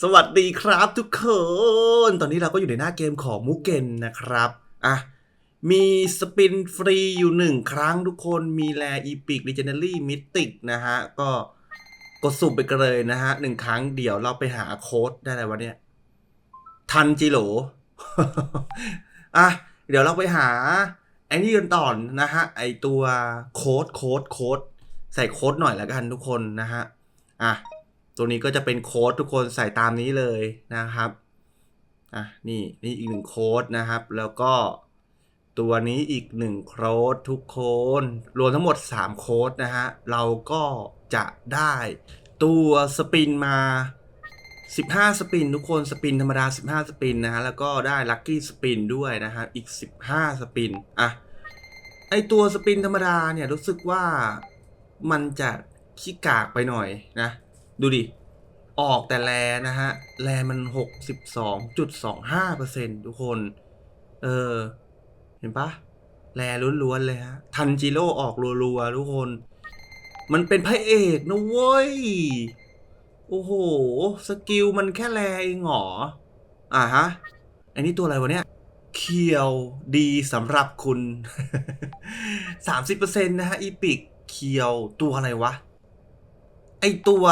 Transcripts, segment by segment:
สวัสดีครับทุกคน ตอนนี้เราก็อยู่ในหน้าเกมของมูเกนนะครับ อะ มีสปินฟรีอยู่หนึ่งครั้งทุกคน มีแลอีพิกลีเจนเนอรี่มิติกนะฮะ ก็กดสุ่มไปกันเลยนะฮะหนึ่งครั้งเดี๋ยวเราไปหาโค้ดได้อะไรวะเนี่ย ทันจิโหล อะ เดี๋ยวเราไปหาไอ้นี่กันต่อนะฮะ ไอตัวโค้ดโค้ดโค้ดใส่โค้ดหน่อยละกันทุกคนนะฮะ อะ ตัวนี้ก็จะเป็นโค้ดทุกคนใส่ตามนี้เลยนะครับอะนี่นี่อีกหนึ่งโค้ดนะครับ แล้วก็ตัวนี้อีกหนึ่งโค้ดทุกคนรวมทั้งหมด 3 โค้ดนะฮะเราก็จะได้ตัวสปินมา 15 สปินทุกคนสปินธรรมดา 15 สปินนะฮะแล้วก็ได้ลัคกี้สปินด้วยนะฮะอีก 15 สปินอะไอตัวสปินธรรมดาเนี่ยรู้สึกว่ามันจะขี้กากไปหน่อยนะ ดูดิ ออกแต่แลนะฮะ แลมัน62.25%ทุกคน เออ เห็นปะแลล้วนๆเลยฮะ ทันจิโร่ออกรัวๆทุกคน มันเป็นพระเอกนะเว้ย โอ้โห สกิลมันแค่แลเองเหรอ อ่าฮะ อันนี้ตัวอะไรวะเนี่ยเคียวดีสำหรับคุณ 30%นะฮะ อีพิกเคียวตัวอะไรวะ ไอตัว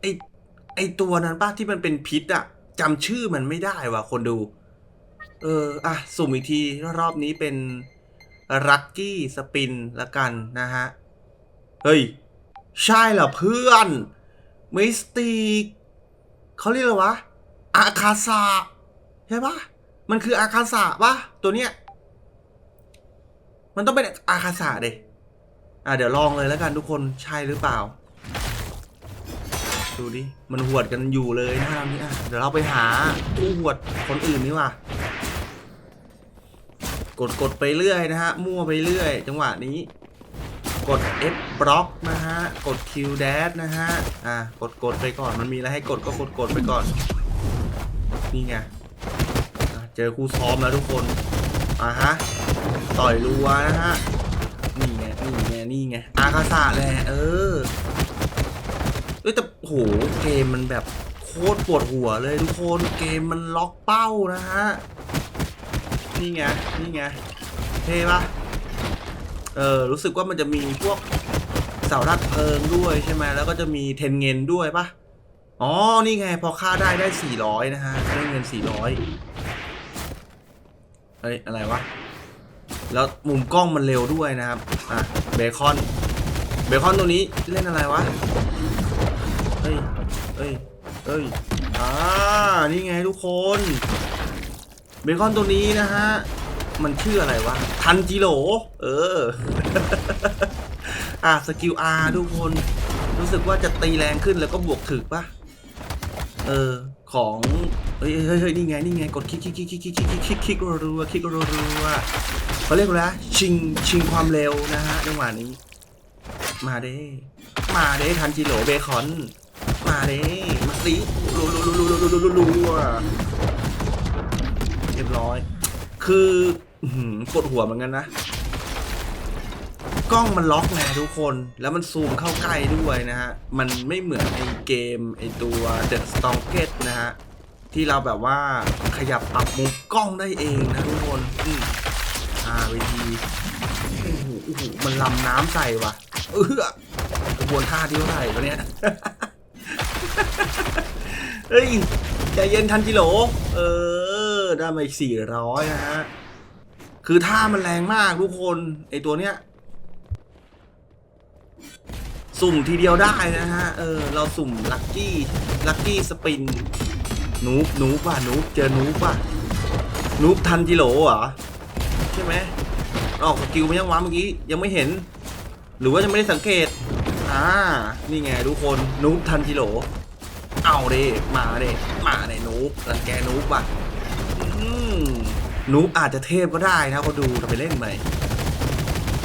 ไอไอตัวนั้นป้าที่มันเป็นพิษอะจำชื่อมันไม่ได้ว่ะคนดู เอออะสุ่มอีกทีรอบนี้เป็นรักกี้สปินละกันนะฮะ เฮ้ย ใช่เหรอเพื่อนมิสติกเขาเรียกอะไรวะ อาคาซาใช่ปะมันคืออาคาซาปะตัวเนี้ย มันต้องเป็นอาคาซาเด้ อะเดี๋ยวลองเลยแล้วกันทุกคนใช่หรือเปล่า ดูดิ มันหวดกันอยู่เลยนะเรานี้อะเดี๋ยวเราไปหาผู้หวดคนอื่นนี่ว่ะกดกดไปเรื่อยนะฮะ มั่วไปเรื่อย จังหวะนี้ กด F บล็อกนะฮะ กด Q dash นะฮะ อะกดกดไปก่อนมันมีอะไรให้กดก็กดกดไปก่อน นี่ไงเจอครูซ้อมแล้วทุกคนอะฮะ ต่อยรัวนะฮะ นี่ไง นี่ไง นี่ไง อาคาซาแหละเออเอ้ยแต่โหเกมมันแบบโคตรปวดหัวเลยทุกคนเกมมันล็อกเป้านะฮะนี่ไงนี่ไงเท่ปะเออรู้สึกว่ามันจะมีพวกเสารักเพลิงด้วยใช่ไหมแล้วก็จะมีเทนเงินด้วยปะอ๋อนี่ไงพอค่าได้ได้ 400 นะฮะได้เงิน 400เฮ้ยอะไรวะแล้วมุมกล้องมันเร็วด้วยนะครับอะเบคอน เบคอนตัวนี้เล่นอะไรวะ เฮ้ย เฮ้ย เฮ้ย อ่า นี่ไงทุกคน เบคอนตัวนี้นะฮะ มันชื่ออะไรวะ ทันจิโร่เออ อะสกิล R ทุกคน รู้สึกว่าจะตีแรงขึ้นแล้วก็บวกถึกปะเออ ของเฮ้ยเฮ้ยเฮ้ยนี่ไง นี่ไง กดคลิกคลิกคลิกคลิกคลิกคลิกคลิกคลิกรัวคลิกรัวเขาเรียกว่าอะไรชิง ชิงความเร็วนะฮะจังหวะนี้ มาเด้ มาเด้ทันจิโร่เบคอน มาเด้ มาสิรัวรัวรัวรัวรัวรัวเรียบร้อย คือกดหัวเหมือนกันนะ กล้องมันล็อกไงทุกคน แล้วมันซูมเข้าใกล้ด้วยนะฮะ มันไม่เหมือนไอเกมไอตัวเดอะสตองเกตนะฮะ ที่เราแบบว่าขยับปรับมุมกล้องได้เองนะทุกคน อืมอ่าเวทีโอ้โหมันลำน้ำใส่ว่ะ เออกระบวนท่าที่เท่าไหร่วะเนี่ยเฮ้ยใจเย็นทันจิโหล เออ ได้มาอีกสี่ร้อยนะฮะ คือท่ามันแรงมากทุกคน ไอตัวเนี้ย สุ่มทีเดียวได้นะฮะ เออ เราสุ่มลัคกี้ ลัคกี้สปิน นูบนูบป่ะ นูบเจอนูบป่ะ นูบทันจิโหลเหรอ ใช่ไหมออกสกิลมายังวะเมื่อกี้ ยังไม่เห็น หรือว่ายังไม่ได้สังเกต อ่า นี่ไงทุกคนนูบทันจิโหลเอาเด้มาเด้มาเด้นูบรังแกนูบว่ะอืมนูบอาจจะเทพก็ได้นะเขาดูทำไปเล่นไป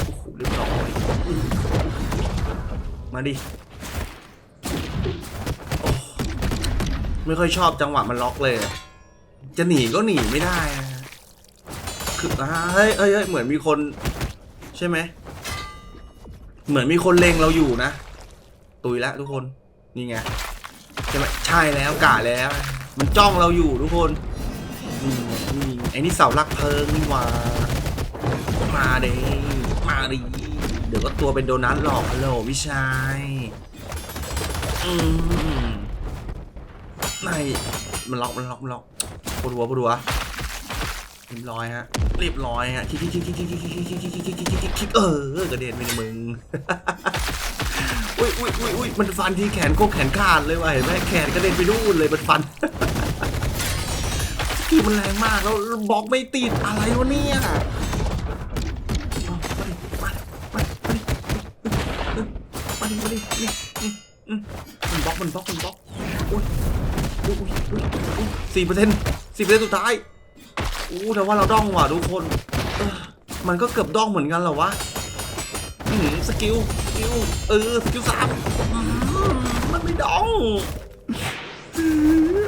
โอ้โหเรียบร้อยมาดิโอ้ไม่ค่อยชอบจังหวะมันล็อกเลย จะหนีก็หนีไม่ได้อะคือเฮ้ยเฮ้ยเฮ้ยเหมือนมีคน ใช่ไหม เหมือนมีคนเล็งเราอยู่นะ ตุยแล้วทุกคน นี่ไงใช่ไหมใช่แล้วกะแล้ว มันจ้องเราอยู่ทุกคนนี่ไงนี่ไอ้นี่เสาหลักเพลิงนี่หว่ามาเด้มาดิเดี๋ยวก็ตัวเป็นโดนัทหลอกฮัลโหลพี่ชายอืมไม่มันล็อกมันล็อกมันล็อกปวดหัวปวดหัว เรียบร้อยฮะเรียบร้อยฮะคิกคิกคิกคิกคิกคิกคิกคิกคิกคิกคิกคิกเออกระเด็นไปในมึงอุ้ยอุ้ยอุ้ยอุ้ยมันฟันที่แขนโคกแขนขาดเลยว่ะเห็นไหมแขนกระเด็นไปนู่นเลยมันฟันคือมันแรงมากแล้วบล็อกไม่ติดอะไรวะเนี่ยมาดิมาดินี่นี่มันบล็อกมันบล็อกมันบล็อกอุ้ยอุ้ยอุ้ยอุ้ยสี่เปอร์เซ็นต์สี่เปอร์เซ็นต์สุดท้าย อู้แต่ว่าเราด้องว่ะทุกคนมันก็เกือบด้องเหมือนกันเหรอวะอืมสกิลสกิลเออสกิลสามมันไม่ด้อง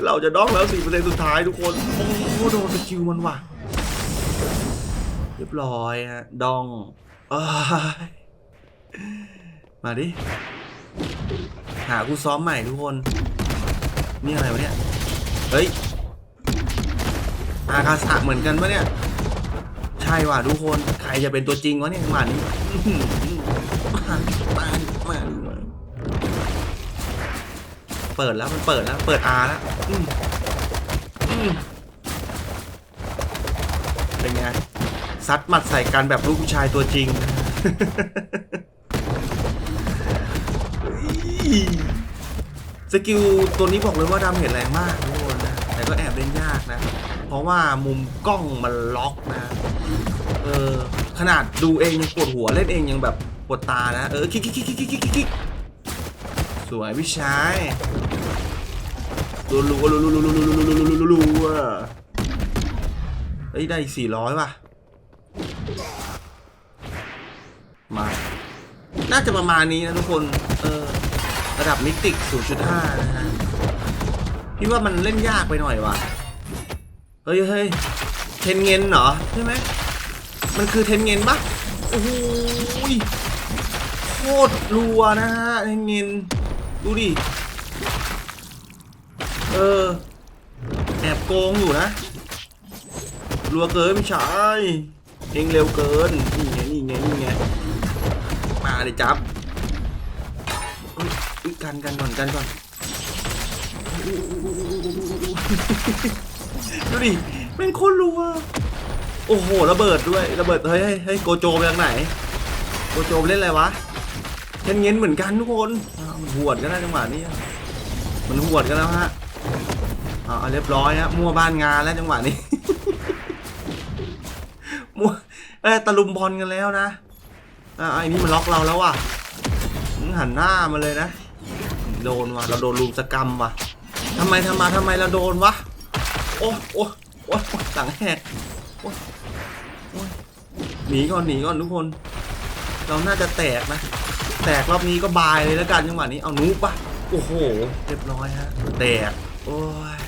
เราจะด้องแล้วสี่เปอร์เซ็นต์สุดท้ายทุกคนโอ้โหโดนสกิลมันว่ะเรียบร้อยฮะดองมาดิหาคู่ซ้อมใหม่ทุกคน นี่อะไรวะเนี่ย เฮ้ย อากาศะเหมือนกันปะเนี่ย ใช่ว่ะทุกคน ใครจะเป็นตัวจริงวะเนี่ยจังหวะนี้มามามาเปิดแล้วมันเปิดแล้ว เปิดอาแล้วเป็นไงซัดหมัดใส่กันแบบลูกผู้ชายตัวจริง สกิลตัวนี้บอกเลยว่าดำเห็นแรงมากทุกคนนะ แต่ก็แอบเล่นยากนะ เพราะว่ามุมกล้องมันล็อกนะเออขนาดดูเองยังปวดหัวเล่นเองยังแบบปวดตานะ เออคิกคิกคิกคิกคิกคิกสวยพี่ชายรัวรัวรัวรัวรัวรัวรัวรัวรัวรัวรัวเฮ้ยได้อีกสี่ร้อยป่ะมา น่าจะประมาณนี้นะทุกคน เออ ระดับมิติก 0.5 นะฮะ พี่ว่ามันเล่นยากไปหน่อยว่ะ ฮ้ยเฮ้ยเทนเงินเหรอใช่ไหมมันคือเทนเงินปะโอ้โหโคตรรัวนะฮะเทนเงินดูดิ เออ แอบโกงอยู่นะ รัวเกินไม่ใช่เองเร็วเกิน นี่ไงนี่ไงนี่ไง มาเลยจับกันกันก่อนกันก่อน ดูดิแม่งโคตรรัวโอ้โหระเบิดด้วยระเบิดเฮ้ยเฮ้ยโกโจไปทางไหน โกโจเล่นอะไรวะเงี้ยเงี้ยเหมือนกันทุกคนมันหวดกันนะจังหวะนี้มันหวดกันแล้วฮะเอาเอาเรียบร้อยฮะมั่วบ้านงานแล้วจังหวะนี้มั่วเอ้ตะลุมบอลกันแล้วนะอ่าไอ้นี่มันล็อกเราแล้วว่ะหันหน้ามาเลยนะ โดนว่ะเราโดนลุมสกรรมว่ะทำไมทำมาทำไมเราโดนวะ โอ้โอ้โอ้โอ้หลังแหกโอ้โอ้หนีก่อนหนีก่อนทุกคน เราน่าจะแตกนะ แตกรอบนี้ก็บายเลยแล้วกันจังหวะนี้เอานุ๊กปะโอ้โหเรียบร้อยฮะแตกโอ้ย